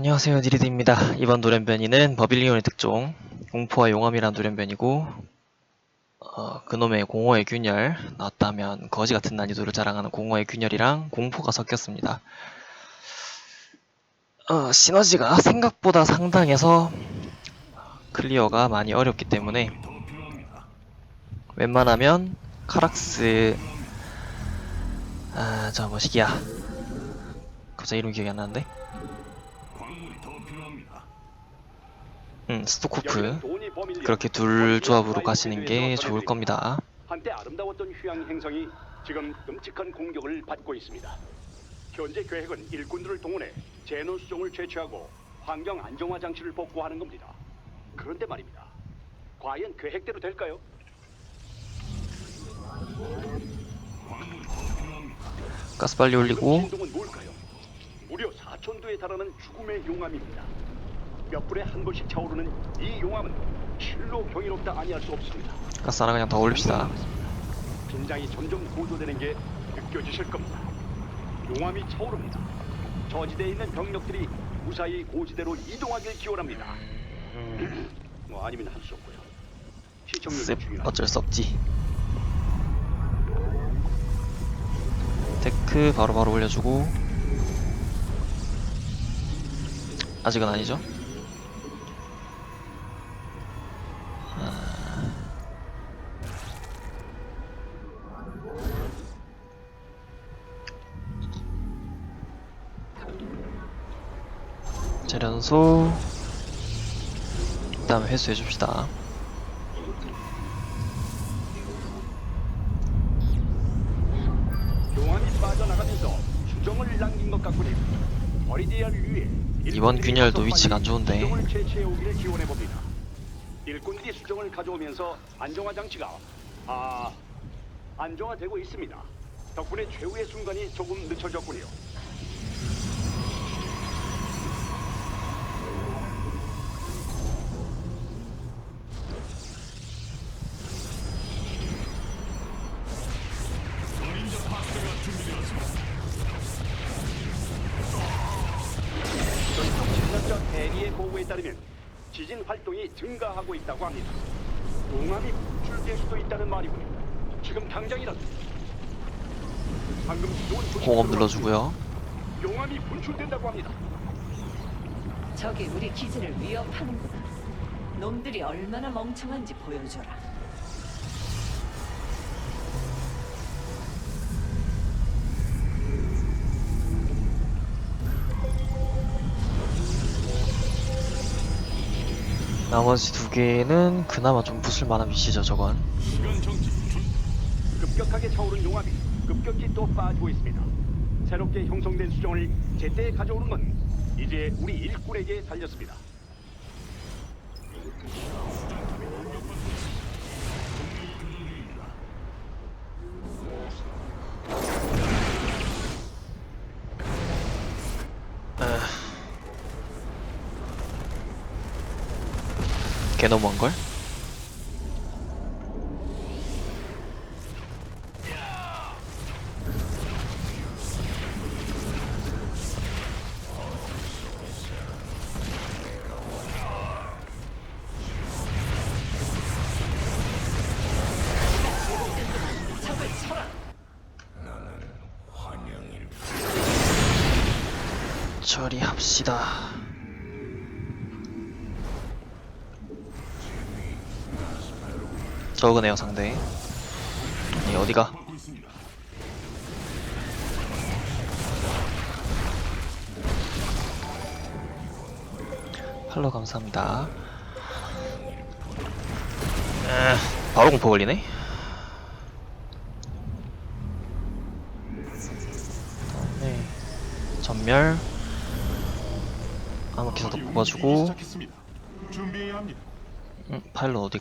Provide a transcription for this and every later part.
안녕하세요 니리드입니다. 이번 노련변이는 버빌리온의 특종 공포와 용암이란 노련변이고 어, 그놈의 공허의 균열 나왔다면 거지 같은 난이도를 자랑하는 공허의 균열이랑 공포가 섞였습니다. 어, 시너지가 생각보다 상당해서 클리어가 많이 어렵기 때문에 웬만하면 카락스 아저 뭐시기야 갑자기 이름 기억이 안 나는데 음 스토코프 그렇게 둘 조합으로 가시는 게 좋을 겁니다. 한때 아름다웠던 휴양 행성이 지금 끔찍한 공격을 받고 있습니다. 현재 계획은 일꾼들을 동원해 제노 수종을 채취하고 환경 안정화 장치를 복구하는 겁니다. 그런데 말입니다. 과연 계획대로 될까요? 가스 빨리 그 올리고 진동은 뭘까요? 무려 4천도에 달하는 죽음의 용암입니다. 몇 분에 한 번씩 차오르는 이 용암은 실로 경이롭다 아니할 수 없습니다. 가스 하나 그냥 더 올립시다. 긴장이 점점 고조되는 게 느껴지실 겁니다. 용암이 차오릅니다. 저지대에 있는 병력들이 무사히 고지대로 이동하길 기원합니다. 뭐 아니면 할 수 없고요. 시청률 씁 중요한 어쩔 수 없지. 테크 바로바로 올려주고 아직은 아니죠? 재련소 그 다음에 회수해 줍시다. 이번 균열도 위치가 안 좋은데. 일꾼들이 수정을 가져오면서 안정화 장치가 아 안정화되고 있습니다. 덕분에 최후의 순간이 조금 늦춰졌군요. 지금 당장이라도 방금 좋은 소식 공업. 눌러주고요. 용암이 분출된다고 합니다. 저기 우리 기지를 위협하는구나. 놈들이 얼마나 멍청한지 보여줘라. 나머지 두 개는 그나마 좀 부술 만한 위치죠, 저건. 급격하게 차오른 용암이 급격히 또 빠지고 있습니다. 새롭게 형성된 수정을 제때 가져오는 건 이제 우리 일꾼에게 달렸습니다. 개 너무한 걸? 처리합시다. 적으네요 상대. 아니 어디가? 팔로 감사합니다. 에, 바로 공포 걸리네. 네, 전멸. 뽑아주고. 시작했습니다. 준비해야 합니다. 응, 파일럿 어디?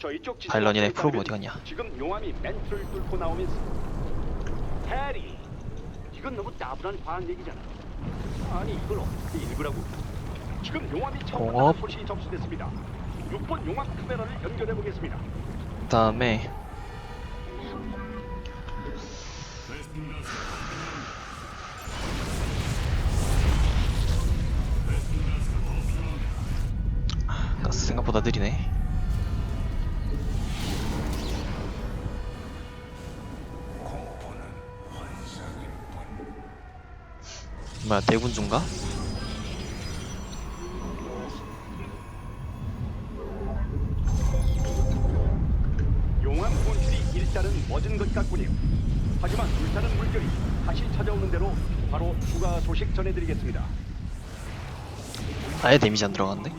파일럿이네 따르면 어디 갔냐? 지금 용암이 멘트를 뚫고 나오면서 해리 이건 너무 따분한 과학 얘기잖아. 아니 이걸 어떻게 읽으라고? 지금 용암이 공업. 소식이 접수됐습니다. 6번 용암 카메라를 연결해 보겠습니다. 그 다음에 생각보다 느리네. 뭐야 대군주인가? 용암 분출이 일단은 멎은 것 같군요. 하지만 불타는 물결이 다시 찾아오는 대로 바로 추가 소식 전해드리겠습니다. 아예 데미지 안 들어갔네.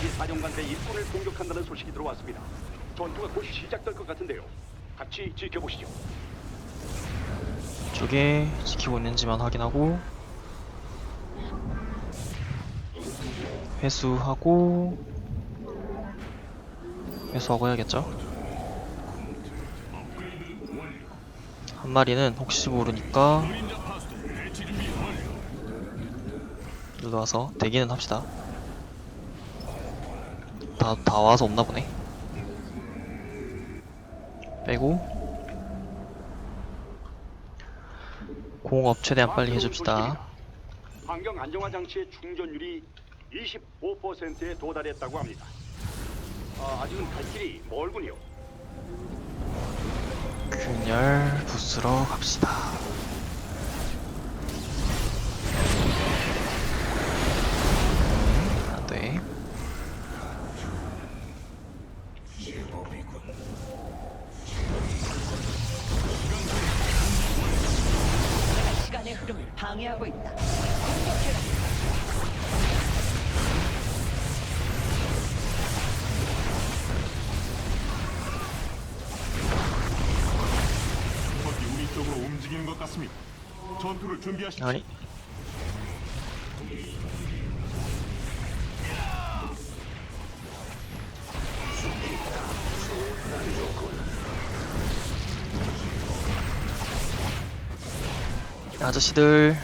적 병력이 사령관대 일꾼을 공격한다는 소식이 들어왔습니다. 전투가 곧 시작될 것 같은데요. 같이 지켜보시죠. 쪽에 지키고 있는지만 확인하고 회수하고 회수하고 해야겠죠? 한 마리는 혹시 모르니까 일로 와서 대기는 합시다. 다, 다 와서 없나 보네. 빼고 공업 최대한 빨리 해줍시다. 환경 안정화 장치의 충전율이 25%에 도달했다고 합니다. 아, 아직은 갈 길이 멀군요. 균열 부스러 갑시다. 방해하고 있다. 공격해라. 적이 우리 쪽으로 움직이는 것 같습니다. 전투를 준비하십시오. 아니. 아저씨들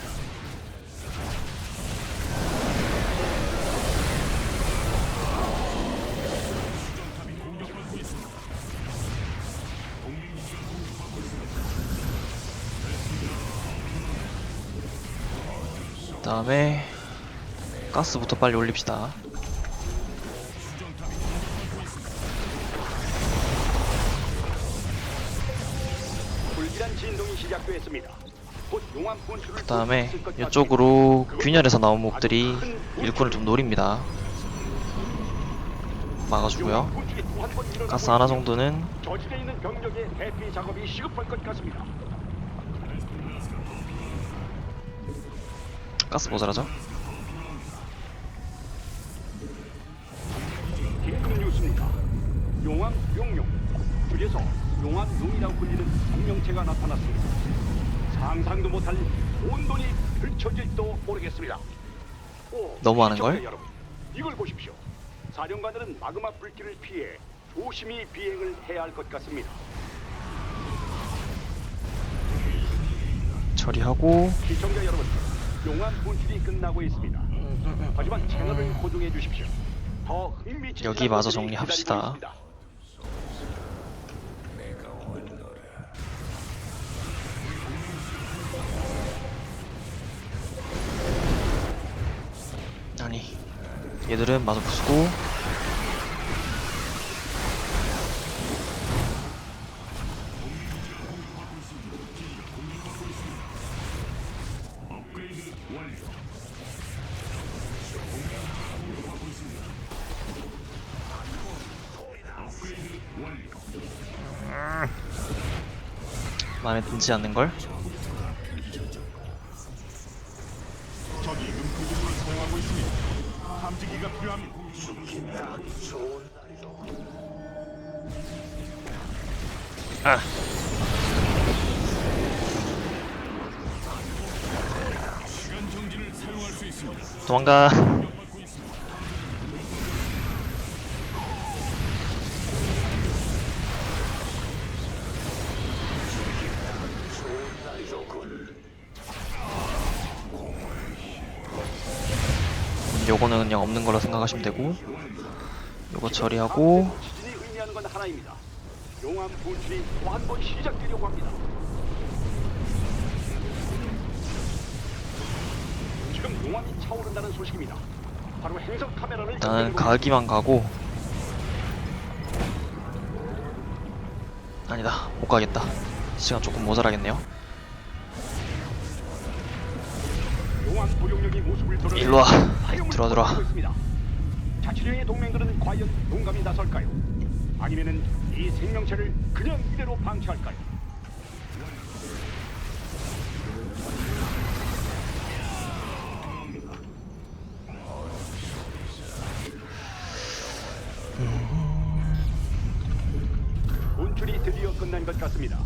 가스부터 빨리 올립시다. 불길한 진동이 그다음에 있을 것 이쪽으로. 균열에서 나온 몹들이 일꾼을 좀 노립니다. 막아주고요. 가스 하나 정도는. 가스 모자라죠? 용암용이라고 불리는 생명체가 나타났습니다. 상상도 못할 온돈이 펼쳐질지도 모르겠습니다. 오, 너무하는 시청자 걸? 여러분, 이걸 보십시오. 사령관들은 마그마 불길을 피해 조심히 비행을 해야 할 것 같습니다. 처리하고 시청자 여러분, 용암 분출이 끝나고 있습니다. 하지만 채널을 고정해 주십시오. 더 흥미진진한 여기 마저 것들이 정리합시다. 기다리고 있습니다. 얘들은 마저 부수고 마음에 들지 않는 걸? 탐지기가 필요합니다. 아. 도망가. 요거는 그냥 없는 걸로 생각하시면 되고 요거 처리하고 지진이 의미하는 건 하나입니다. 용암 분출이 또한번 시작되려고 합니다. 지금 용암이 차오른다는 소식입니다. 바로 행성 카메라를 일단 연결해 가기만 가고 아니다 못 가겠다 시간 조금 모자라겠네요 일로 와. 들어와, 들어와. 자치령의 동맹들은 과연 용감히 나설까요? 아니면은 이 생명체를 그냥 이대로 방치할까요? 분출이 드디어 끝난 것 같습니다.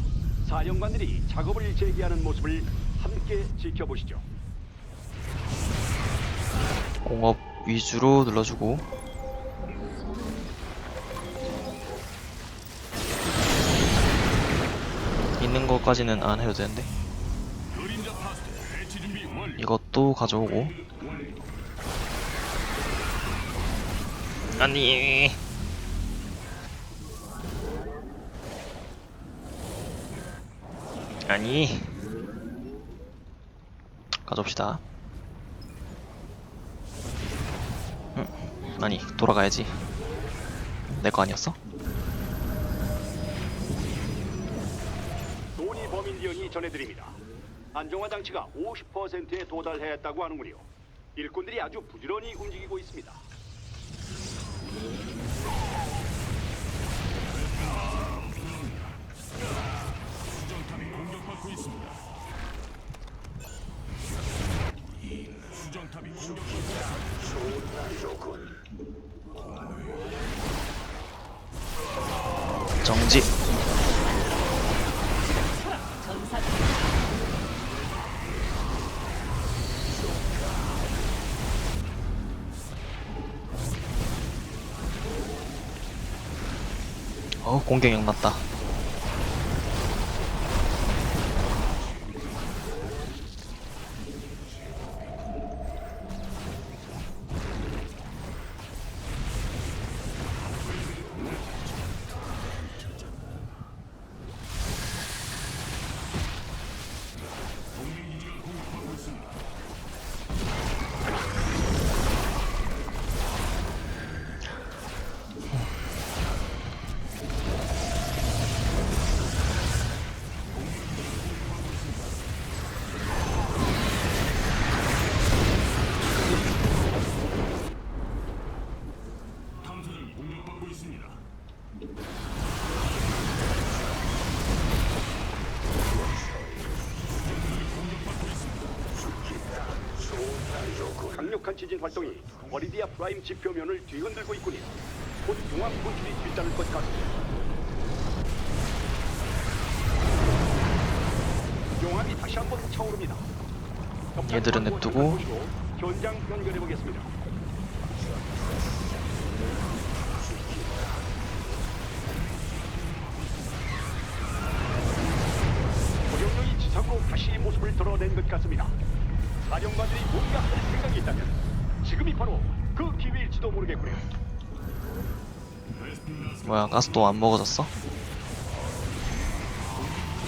사령관들이 작업을 재개하는 모습을 함께 지켜보시죠. 공업 위주로 눌러주고. 있는 것까지는 안 해도 되는데. 이것도 가져오고. 아니. 아니. 가져옵시다 응, 아니 돌아가야지 내 거 아니었어? 도니 버밀리언이 전해드립니다. 안정화 장치가 50%에 도달했다고 하는군요. 일꾼들이 아주 부지런히 움직이고 있습니다. 수정탑이 공격받고 있습니다. 수정탑이 공격받고 있습니다. 정지 전사 어 공격력 났다 강력한 지진 활동이 버리디아 프라임 지표면을 뒤흔들고 있군요. 곧 용암 분출이 뒤따를 것 같습니다. 용암이 다시 한번 차오릅니다. 얘들은 냅두고. 현장 연결해 보겠습니다. 고령령이 지상으로 다시 모습을 드러낸 것 같습니다. 사령관들이 뭔가 할 생각이 있다면 지금이 바로 그 기회일지도 모르겠고요. 뭐야 가스도 안 먹어졌어?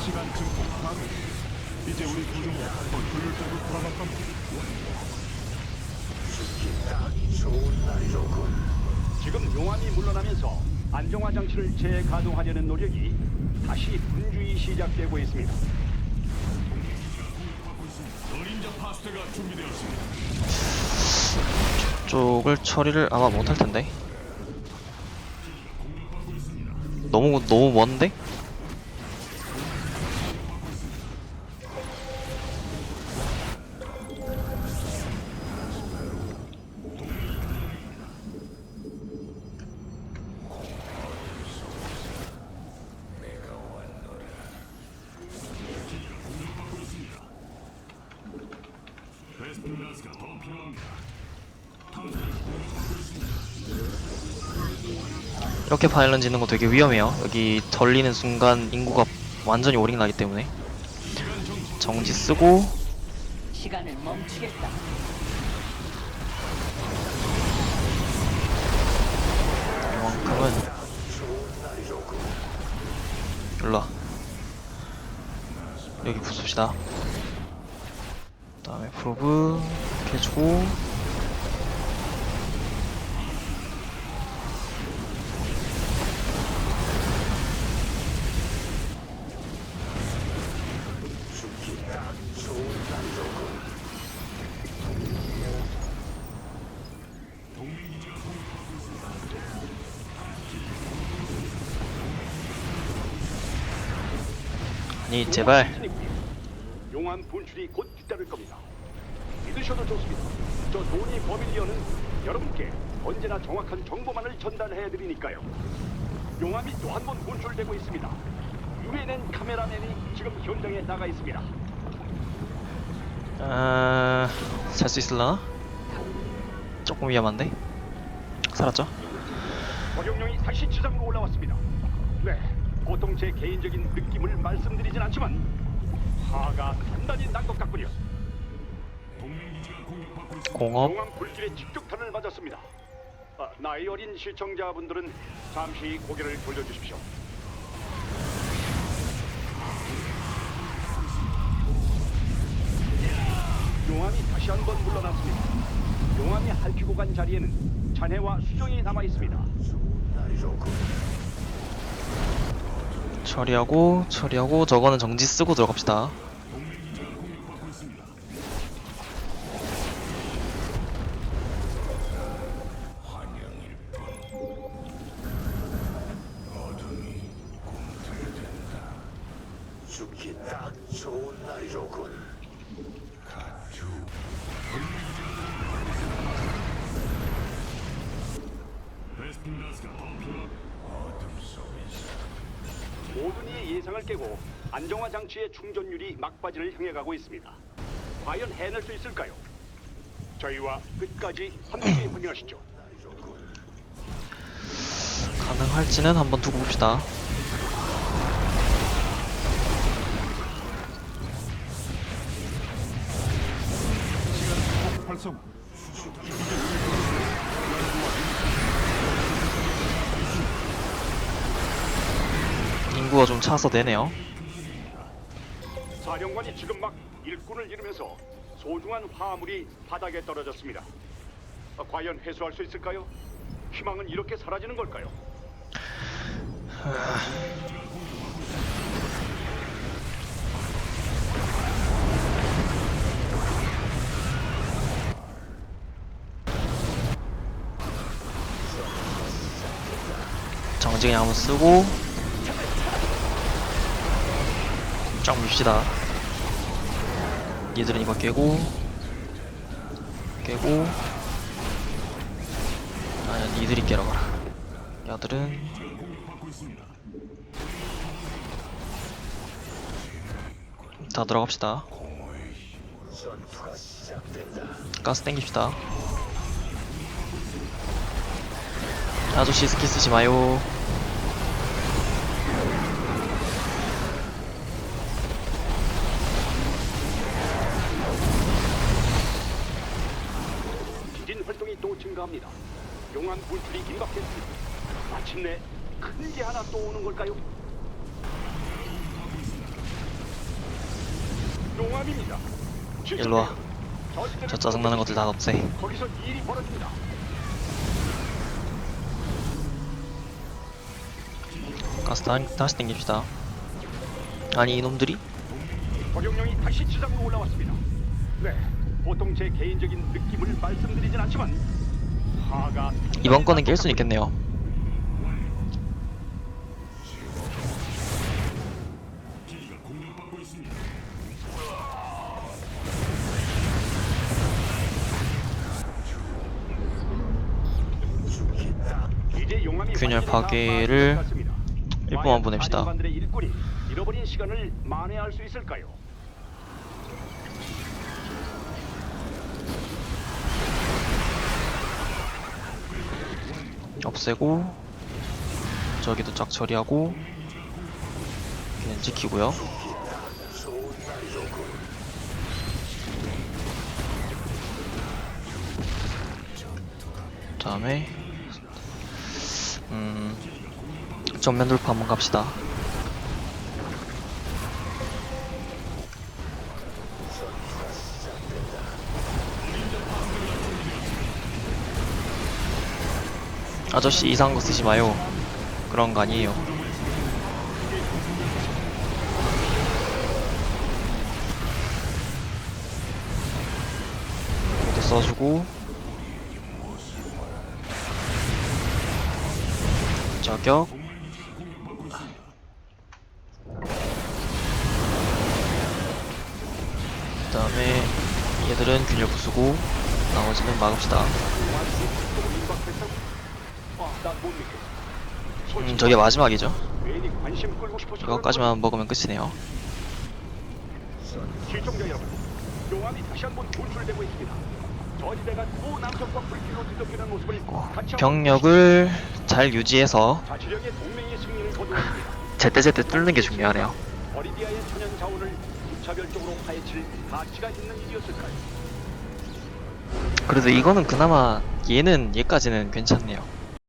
시간 증폭 가능. 이제 우리 구조가 더 효율적으로 돌아갈 겁니다. 지금 용암이 물러나면서 안정화 장치를 재가동하려는 노력이 다시 분주히 시작되고 있습니다. 그림자 파스트가 준비되었습니다. 쪽을 처리를 아마 못할 텐데 너무 너무 먼데? 베스핀가스가 더 필요합니다. 이렇게 파일런 짓는 거 되게 위험해요. 여기 덜리는 순간 인구가 완전히 오링 나기 때문에 정지 쓰고 시간을 멈추겠다. 이만큼은 일로와 여기 부숩시다 그 다음에 프로브 이렇게 주고 아니 제발 용암 분출이 곧 뒤따를 겁니다. 믿으셔도 좋습니다. 저 도니 버밀리언은 여러분께 언제나 정확한 정보만을 전달해 드리니까요. 용암이 또 한 번 분출되고 있습니다. 유엔엔 카메라맨이 지금 현장에 나가 있습니다. 아... 살 수 있을라나? 조금 위험한데? 살았죠? 허경영이 다시 지상으로 올라왔습니다. 네, 보통 제 개인적인 느낌을 말씀드리진 않지만 화가 단단히 난 것 같군요. 공업 용암 불길의 직격탄을 맞았습니다. 아, 나이 어린 시청자분들은 잠시 고개를 돌려주십시오. 용암이 다시 한 번 물러났습니다. 용암이 핥히고 간 자리에는 잔해와 수정이 남아 있습니다. 처리하고 처리하고 저거는 정지 쓰고 들어갑시다 좋은 날이로군. 모든 이의 예상을 깨고 안정화 장치의 충전율이 막바지를 향해 가고 있습니다. 과연 해낼 수 있을까요? 저희와 끝까지 함께 확인하시죠. 가능할지는 한번 두고 봅시다 활성. 인구가 좀 차서 되네요 사령관이 지금 막 일꾼을 잃으면서 소중한 화물이 바닥에 떨어졌습니다. 아, 과연 회수할 수 있을까요? 희망은 이렇게 사라지는 걸까요? 그냥 한번 쓰고 쫙 밉시다. 얘들은 이거 깨고 깨고. 아니 니들이 깨러 가라. 야들은. 다 들어갑시다. 가스 땡깁시다 아저씨 스키 쓰지 마요 지진 활동이 또 증가합니다. 용암 분출이 임박했습니다. 마침내 큰 게 하나 또 오는 걸까요? 용암입니다. 일로 와 저 짜증나는 것들 다 없애 거기서 일이 벌어집니다. 가스 다, 다시 땡깁시다 아니 이놈들이 허경영이 다시 지상으로 올라왔습니다. 네, 보통 제 개인적인 느낌을 말씀드리진 않지만 화가 이번 거는 깰 수 있겠네요 균열 파괴를. 일부만 과연 보냅시다. 사령관들의 일꾼이 잃어버린 시간을 만회할 수 있을까요? 없애고 저기도 쫙 처리하고 걔는 지키고요 다음에 음 정면 돌파 한번 갑시다. 아저씨 이상한 거 쓰지 마요. 그런 거 아니에요. 이것도 써주고. 저격 다음에 얘들은 균열 부수고 나머지는 막읍시다. 음, 저게 마지막이죠. 이거까지만 먹으면 끝이네요. 시청자 여러분, 용암이 다시 한번 분출되고 있습니다. 저지대가 또 남쪽과 불길로 뒤덮이는 모습을 같이 병력을 잘 유지해서 자치령의 동맹의 승리를 거두었습니다. 제때제때 뚫는 게 중요하네요. 버리디아의 천연 자원을 무차별적으로 파헤칠 가치가 있는 일이었을까요? 그래도 이거는 그나마 얘는 얘까지는 괜찮네요.